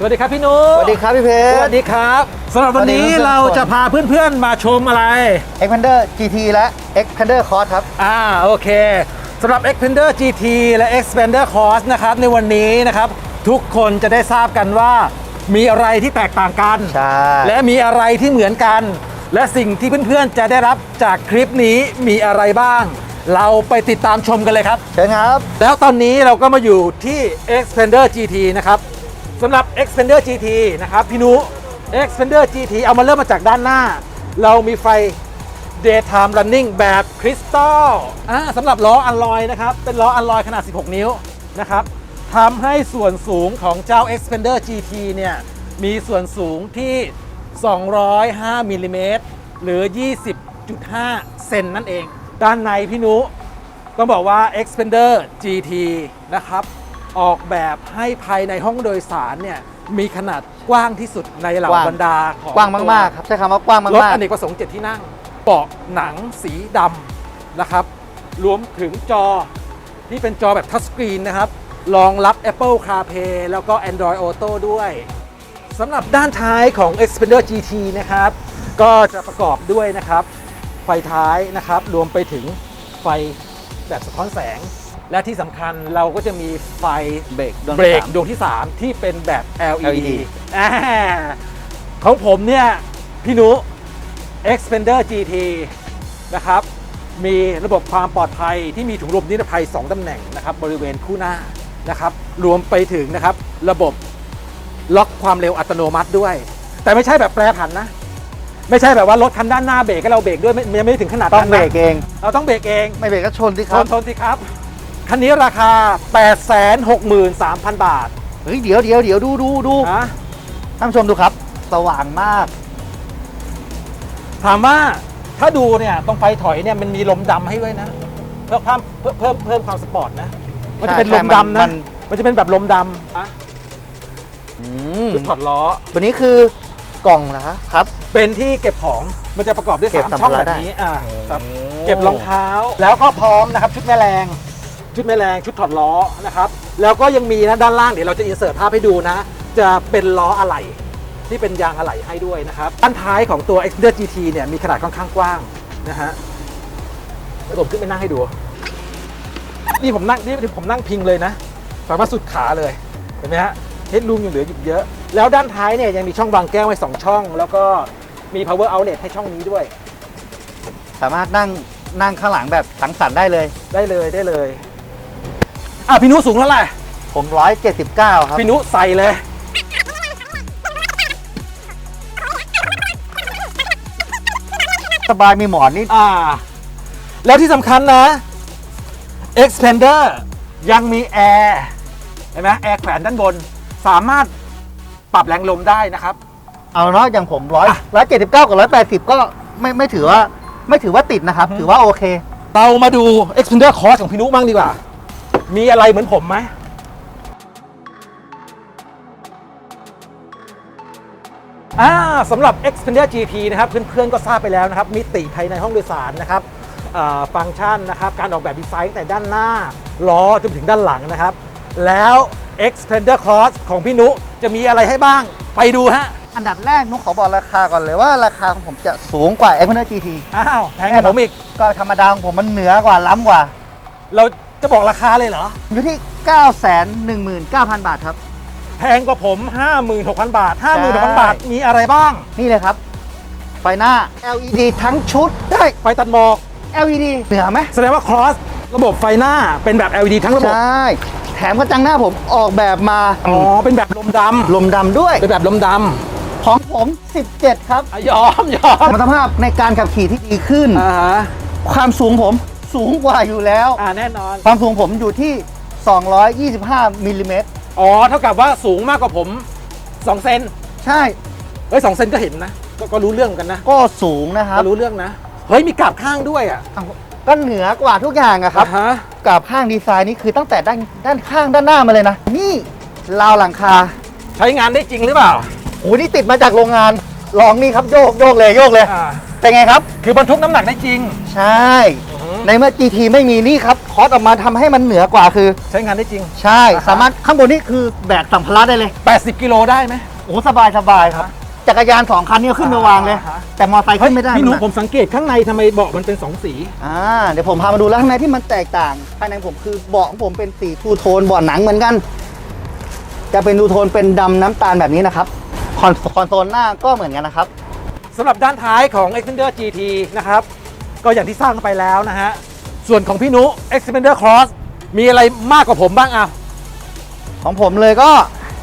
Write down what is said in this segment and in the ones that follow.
สวัสดีครับพี่นุสวัสดีครับพี่เพสชวัรสดีครับสำหรับวันนี้สวัสดีครับ เราจะพาเพื่อนๆมาชมอะไร Xpander GT และ Xpander Cross ครับ อ่าโอเคสำหรับ Xpander GT และ Xpander Cross นะครับในวันนี้นะครับ ทุกคนจะได้ทราบกันว่า มีอะไรที่แตกต่างกัน ใช่ และมีอะไรที่เหมือนกัน และสิ่งที่เพื่อนๆจะได้รับจากคลิปนี้มีอะไรบ้าง เราไปติดตามชมกันเลยครับ เชิญครับ แล้วตอนนี้เราก็มาอยู่ที่ Xpander GT นะครับ สำหรับ Xpander GT นะครับพี่นุ Xpander GT เอามาเริ่มมาจากด้านหน้า เรามีไฟ Daytime Running แบบคริสตัลอ่าสำหรับล้ออัลลอยนะครับ เป็นล้ออัลลอยขนาด 16 นิ้วนะครับทำให้ส่วนสูงของเจ้า Xpander GT เนี่ย มีส่วนสูงที่ 205มิลลิเมตรหรือ 20.5 เซนนั่นเอง ด้านในพี่นุ ต้องบอกว่า Xpander GT นะครับ ออกแบบให้ภายในห้องโดยสารเนี่ยมีขนาดกว้างที่สุดในเหล่ากว้าง บรรดาของกว้างมากๆครับใช้คำว่ากว้างรถมากอเนกประสงค์7ที่นั่งเบาะหนังสีดำนะครับ รวมถึงจอที่เป็นจอแบบทัชสกรีนนะครับ รองรับ Apple CarPlay แล้วก็ Android Auto ด้วยสำหรับด้านท้ายของ Xpander GT นะครับ ก็จะประกอบด้วยนะครับ ไฟท้ายนะครับ รวมไปถึงไฟแบบสะท้อนแสง และที่สำคัญเราก็จะมีไฟๆเบรกดวงเบรที่กสาม ดวงที่ 3 ที่เป็นแบบ LED, LED อ่าของผมเนี่ย พี่นุ Xpander GT นะครับ มีระบบความปลอดภัยที่มีถุงลมนิรภัย 2ตำแหน่งนะครับ บริเวณคู่หน้านะครับ รวมไปถึงนะครับ ระบบล็อกความเร็วอัตโนมัติด้วย แต่ไม่ใช่แบบแปรผันนะ ไม่ใช่แบบว่ารถคันด้านหน้าเบรกให้เราเบรกด้วยไม่ยังไม่ถึงขนาดต้อนั้งนเบรนะกเอง เราต้องเบรกเอง ไม่เบรกก็ชนสิคทรับนทนสิครับ คันนี้ราคา 863,000 บาทเฮ้ยเดี๋ยวเดี๋ยวเดี๋ยวดูดูดูนะท่านผู้ชมดูครับ สว่างมาก ถามว่าถ้าดูเนี่ยตรงไฟถอยเนี่ยมันมีลมดำให้ด้วยนะ เพื่อเพิ่มเพิ่มเพิ่มเพิ่มความสปอร์ตนะ มันจะเป็นใช่ลมดำมันะ น มันจะเป็นแบบลมดำอะอืมคือถอดล้อ ตัวนี้คือกล่องนะครับครับ เป็นที่เก็บของมันจะประกอบด้วยเก็บสามช่องสัมภาแบระบนี้อะครับโอ้เก็บรองเท้าแล้วก็พร้อมนะครับ ชุดแม่แรง ชุดแม่แรงชุดถอดล้อนะครับแล้วก็ยังมีนะด้านล่างเดี๋ยวเราจะอินเสิร์ตภาพให้ดูนะ จะเป็นล้ออะไหล่ที่เป็นยางอะไหล่ให้ด้วยนะครับด้านท้ายของตัว Xpander GT เนี่ยมีขนาดค่อนข้างกว้างนะฮะเดี๋ยวผมขึ้นไปนั่งให้ดูนี่ผมนั่งนี่ผมนั่งพิงเลยนะสามารถสุดขาเลยเห็นไหมฮะเฮดรูมยังเหลืออยู่เยอะ แล้วด้านท้ายเนี่ยยังมีช่องวางแก้วไว้สองช่อง แล้วก็มี power outlet ให้ช่องนี้ด้วย สามารถนั่งนั่งข้างหลังแบบสังสรรค์ได้เลย ได้เลยได้เลย อะพี่นุสูงเท่าไหร่ผม179 ครับ พี่นุใส่เลย สบายมีหมอนนี่อ่า แล้วที่สำคัญนะ expander ยังมีแอร์เห็นไหมแอร์แขวนด้านบน สามารถปรับแรงลมได้นะครับ เอาเนาะอย่างผมร้อยร้อยเจ็ดสิบเก้ากับร้อยแปดสิบก็ไม่ไม่ถือว่าไม่ถือว่าติดนะครับ ถือว่าโอเค เรามาดู expander cross ของพี่นุบ้างดีกว่า มีอะไรเหมือนผมไหมอ่าสำหรับ Xpander GT นะครับเพื่อนๆก็ทราบไปแล้วนะครับ มิติภายในห้องโดยสารนะครับอ่าฟังก์ชันนะครับ การออกแบบดีไซน์ตั้งแต่ด้านหน้า ล้อจนถึงด้านหลังนะครับ แล้ว Xpander Cross ของพี่นุจะมีอะไรให้บ้าง ไปดูฮะ อันดับแรกนุกขอบอกราคาก่อนเลยว่าราคาของผมจะสูงกว่า Xpander GT อ้าว แพงกว่าผมอีก ก็ธรรมดาของผมมันเหนือกว่าล้ำกว่า เรา จะบอกราคาเลยเหรอ อยู่ที่ 9 1 9 0 0 0 บาทครับ แพงกว่าผม 56,000 บาทใช่56,000 บาท มีอะไรบ้าง นี่เลยครับ ไฟหน้า LED ทั้งชุดได้ ไฟตัดหมอก LED เหนือไหมแสดงว่า Cross ระบบไฟหน้าเป็นแบบ LED ทั้งระบบ ใช่แถมกระจังหน้าผมออกแบบมาอ๋อ เป็นแบบลมดำลมดำด้วยเป็นแบบลมดของผม 17 ครับำอะยอมยอมสมรรถภาพในการขับขี่ที่ดีขึ้น อ่าฮะความสูงผม สูงกว่าอยู่แล้ว อ่าแน่นอน ความสูงผมอยู่ที่ 225มิลลิเมตรอ๋อ เท่ากับว่าสูงมากกว่าผม 2 เซนใช่เฮ้ยสเซนก็เห็นนะก็ก็รู้เรื่องกันนะ ก็สูงนะครับก็รู้เรื่องนะ เฮ้ย มีกราบข้างด้วยอะก็เหนือกว่าทุกอย่างอะครับอ่าฮะกับข้างดีไซน์นี่คือตั้งแต่ด้านด้านข้างด้านหน้ามาเลยนะ นี่ราวหลังคา ใช้งานได้จริงหรือเปล่าโอ้นี่ติดมาจากโรงงานลองนี่ครับโยกโยกเลยโยกเลยอ่าเป็นไงครับ คือบรรทุกน้ำหนักได้จริง ใช่ ในเมื่อ GT ไม่มีนี่ครับขอสออกมาทำให้มันเหนือกว่าคือ ใช้งานได้จริง ใช่ อ่าฮะ สามารถข้างบนนี่คือแบกสัมภาระได้เลย 80 กิโลได้ไหม โอ้สบายสบายครับ จักรยานสองคันนี้ขึ้นมาวางเลย อ่าฮะ แต่มอไซค์ขึ้นไม่ได้พี่หนูมัผมสังเกตข้างในทำไมเบาะมันเป็น2สี อ่าเดี๋ยวผมพามาดูแล้วข้างในที่มันแตกต่าง ภายในผมคือเบาะของผมเป็นสีทูโทนเบาะหนังเหมือนกัน จะเป็นทูโทนเป็นดำน้ำตาลแบบนี้นะครับคอนคอนโซลหน้าก็เหมือนกันนะครับ สำหรับด้านท้ายของ Xpander GT นะครับ ก็อย่างที่สร้างกันไปแล้วนะฮะ ส่วนของพี่นุ Xpander Cross มีอะไรมากกว่าผมบ้างอะของผมเลยก็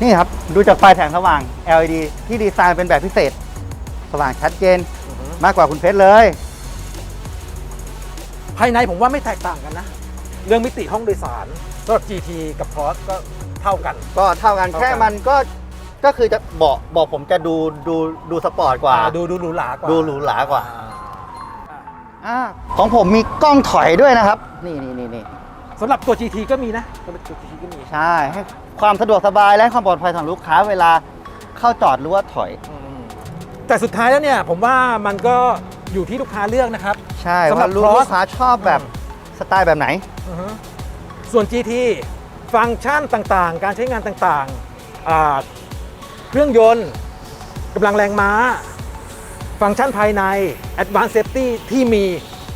นี่ครับ ดูจากไฟแสงสว่าง LED ที่ดีไซน์เป็นแบบพิเศษ สว่างชัดเจนมากกว่าคุณเพชรเลย ภายในผมว่าไม่แตกต่างกันนะ เรื่องมิติห้องโดยสารสำหรับ GT กับ Cross ก็เท่ากัน ก็เท่ากันเท่ากันแค่มันก็ก็คือจะเบาะเบาะผมจะดูดูดูสปอร์ตกว่า อ่าดูดูหรูหรากว่าดูหรูหรากว่า อ่ อ่าของผมมีกล้องถอยด้วยนะครับ นี่นี่นี่นี่สำหรับตัว GT ก็มีนะสำหรับตัว GT ก็มีใช่ให้ความสะดวกสบายและความปลอดภัยของลูกค้าเวลาเข้าจอดหรือว่าถอย อืมแต่สุดท้ายแล้วเนี่ยผมว่ามันก็อยู่ที่ลูกค้าเลือกนะครับ ใช่สำหรับว่าลูก Cross ลูกค้าชอบแบบสไตล์แบบไหน อือฮึส่วน GT ฟังก์ชันต่างๆ การใช้งานต่างๆอ่าเครื่องยนต์กำลังแรงม้า ฟังก์ชันภายใน Advanced Safety ที่มี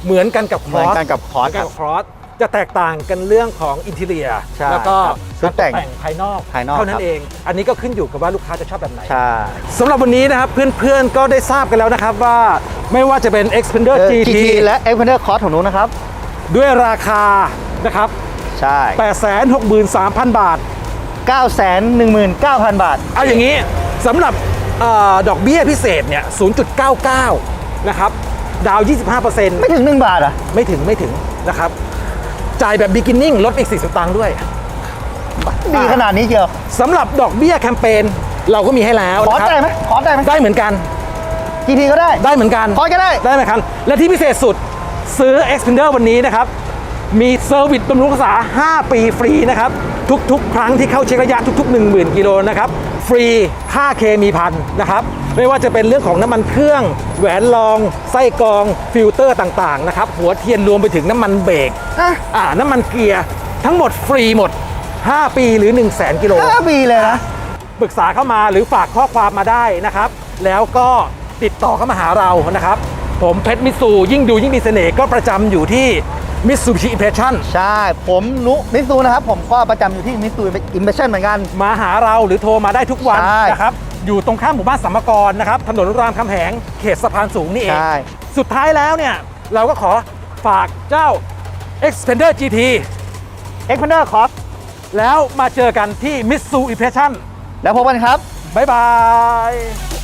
เหมือนกันกับเหมือน Cross กันกับ Cross เหมือนกันกับ Cross จะแตกต่างกันเรื่องของอินเท i รียใช่แล้วก็ครับชุดแต่งภายนอกภายนอกเท่านั้ครันบ เอง อันนี้ก็ขึ้นอยู่กับว่าลูกค้าจะชอบแบบไหน ใช่ สำหรับวันนี้นะครับ เพื่อนๆก็ได้ทราบกันแล้วนะครับว่าไม่ว่าจะเป็น Xpander เออ GT GT และ e x p a n d e r Cross ของหนูนะครับ ด้วยราคานะครับ ใช่ 863,000 บาท 919,000 บาท เอาอย่างนี้สำหรับเออ ดอกเบี้ยพิเศษเนี่ย 0.99 นะครับ ดาวน์25%ไม่ถึง 1 บาทอะ ไม่ถึงไม่ถึงนะครับ จ่ายแบบ beginning ลดอีก4สตางค์ด้วย ดีขนาดนี้เชียวสำหรับดอกเบี้ยแคมเปญเราก็มีให้แล้วขอนะครับได้ไหมขอได้ไหมได้เหมือนกัน GT ก็ได้ ได้เหมือนกันขอก็ได้ ได้ไหมครับและที่พิเศษสุดซื้อ Xpander วันนี้นะครับ มีเซอร์วิสบำรุงรักษา 5 ปีฟรีนะครับ ทุก ๆ ครั้งที่เข้าเช็คระยะทุก ๆ 10,000 กิโลนะครับ ฟรีค่าเคมีพันนะครับไม่ว่าจะเป็นเรื่องของน้ำมันเครื่อง แหวนรอง ไส้กรองฟิลเตอร์ต่างๆนะครับหัวเทียนรวมไปถึงน้ำมันเบรกอะอ่าน้ำมันเกียร์ทั้งหมดฟรีหมด 5 ปีหรือ 1 0 0 0 0แกิโล5ปีเลยนะปรึกษาเข้ามาหรือฝากข้อความมาได้นะครับ แล้วก็ติดต่อเข้ามาหาเรานะครับ ผมเพชรมิตซูยิ่งดูยิ่งมีเสน่ห์ก็ประจำอยู่ที่ มิตซูบิชิอิมเพรสชั่นใช่ ผมนุมิสูนะครับ ผมก็ประจำอยู่ที่มิสูอิมเพรสชั่นเหมือนกัน มาหาเราหรือโทรมาได้ทุกวันใช่ นะครับ อยู่ตรงข้ามหมู่บ้านสัมมกรนะครับ ถนนรามคำแหง เขตสะพานสูงนี่เอง ใช่ สุดท้ายแล้วเนี่ย เราก็ขอฝากเจ้า Xpander GT e x p a n d e r Cross แล้วมาเจอกันที่มิตซูอิมเพรสชั่นแล้วพบกันครับ บ๊ายบาย